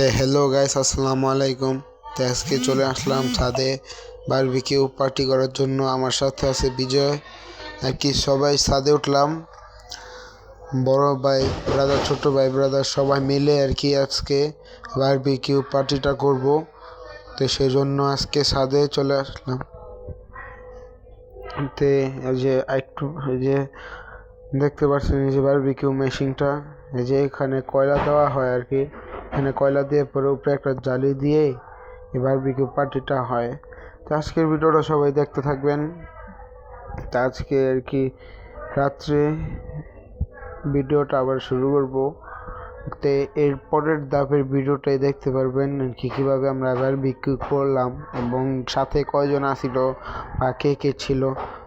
তো hello guys আসসালামু আলাইকুম। তো আজকে চলে আসলাম ছাদে বারবিকিউ পার্টি করার জন্য। আমার সাথে আছে বিজয় আর কি সবাই ছাদে উঠলাম। বড় ভাই ব্রাদার ছোট ভাই ব্রাদার সবাই মিলে আর কি আজকে বারবিকিউ পার্টিটা করব। তো সেই জন্য আজকে ছাদে চলে আসলাম। তে এই যে একটু যে দেখতে পাচ্ছেন যে বারবিকিউ মেশিনটা এই যে এখানে কয়লা দেওয়া হয় আর কি। এখানে কয়লা দিয়ে পরে উপরে একটা জালি দিয়ে এই বারবিকিউ পার্টিটা হয়। তো আজকের ভিডিওটা সবাই দেখতে থাকবেন। তা আজকে আর কি রাত্রে ভিডিওটা আবার শুরু করব। তো এর পরের ধাপের ভিডিওটাই দেখতে পারবেন কি কীভাবে আমরা এবার বিক্রি করলাম এবং সাথে কয়জন আসিল বা কে কে ছিল।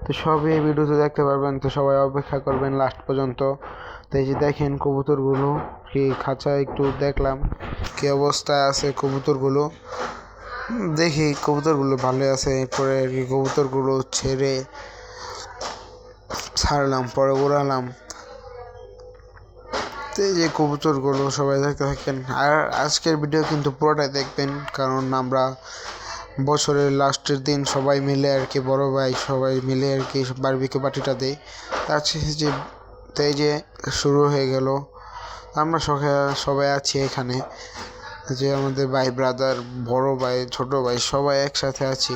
তো সবই এই ভিডিওতে দেখতে পারবেন। তো সবাই অপেক্ষা করবেন লাস্ট পর্যন্ত। তো এই যে দেখেন কবুতরগুলো কি খাঁচা একটু দেখলাম, কি অবস্থায় আছে কবুতরগুলো। দেখি কবুতরগুলো ভালো আছে, এরপরে আর কি কবুতরগুলো ছেড়ে ছাড়লাম, পরে উড়ালাম। তো এই যে কবুতরগুলো সবাই দেখতে থাকেন। আর আজকের ভিডিও কিন্তু পুরোটাই দেখবেন, কারণ আমরা বছরের লাস্টের দিন সবাই মিলে আর কি, বড় ভাই সবাই মিলে আর কি বারবিকে পার্টিটা দেয় তার যে তাই যে শুরু হয়ে গেল, আমরা সবাই সবাই আছি এখানে। যে আমাদের ভাই ব্রাদার বড় ভাই, ছোট ভাই সবাই একসাথে আছি।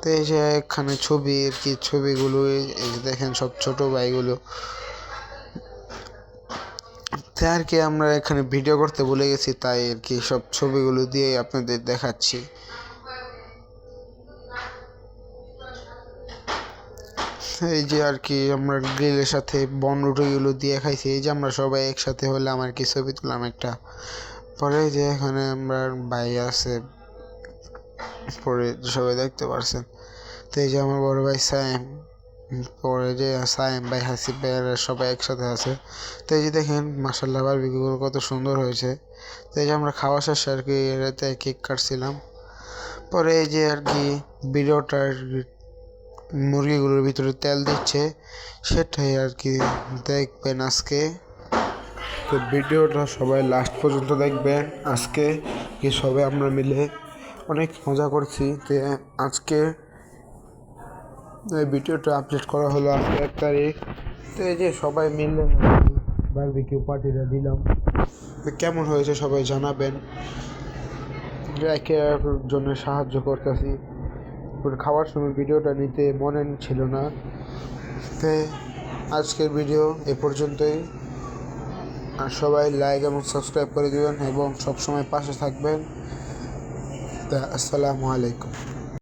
তো এই যে এখানে ছবি আর কি, ছবিগুলো দেখেন সব ছোট ভাইগুলো। তো আর কি আমরা এখানে ভিডিও করতে ভুলে গেছি, তাই আর কি সব ছবিগুলো দিয়ে আপনাদের দেখাচ্ছি। এই যে আর কি আমরা গ্রিলের সাথে বন রুটিগুলো দিয়ে খাইছি, এই যে আমরা সবাই একসাথে হলাম আর কি, ছবি তুললাম একটা। পরে যে এখানে আমরা ভাই আছে, পরে সবাই দেখতে পারছেন। তো এই যে আমার বড় ভাই সায়েম, পরে যে সায়েম ভাই হাসিব ভাই সবাই একসাথে আছে। তো এই যে দেখেন মাসাল্লাহ বারবিকিউগুলো কত সুন্দর হয়েছে। তো এই যে আমরা খাওয়া শেষে আর কি এটাতে কেক কাটছিলাম। পরে এই যে আর কি, ভিডিওটার মুরগিগুলোর ভিতরে তেল দিচ্ছে, সেটাই আর কি দেখবেন আজকে। তো ভিডিওটা সবাই লাস্ট পর্যন্ত দেখবেন। আজকে কি সবাই আমরা মিলে অনেক মজা করছি। তো আজকে এই ভিডিওটা আপলোড করা হলো আজকে এক তারিখ। তো এই যে সবাই মিলে বারবিকিউ পার্টিটা দিলাম। তো কেমন হয়েছে সবাই জানাবেন। একে জন্য সাহায্য করতেছি। খাওয়ার সময় ভিডিওটা নিতে মনে ছিল না। তো আজকের ভিডিও এ পর্যন্তই। আর সবাই লাইক এবং সাবস্ক্রাইব করে দেবেন এবং সবসময় পাশে থাকবেন। তা, আসসালামু আলাইকুম।